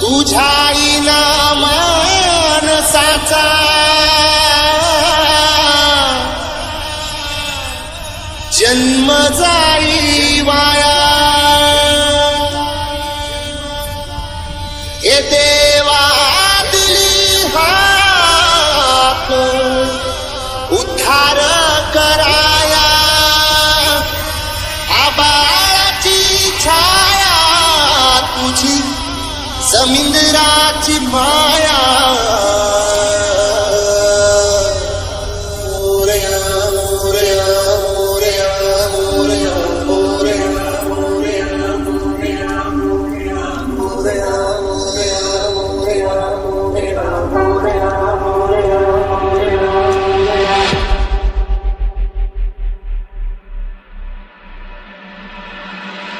तुझ्याईना मानसाचा जन्म जाई वाया. येते જમીન રાજી માયા.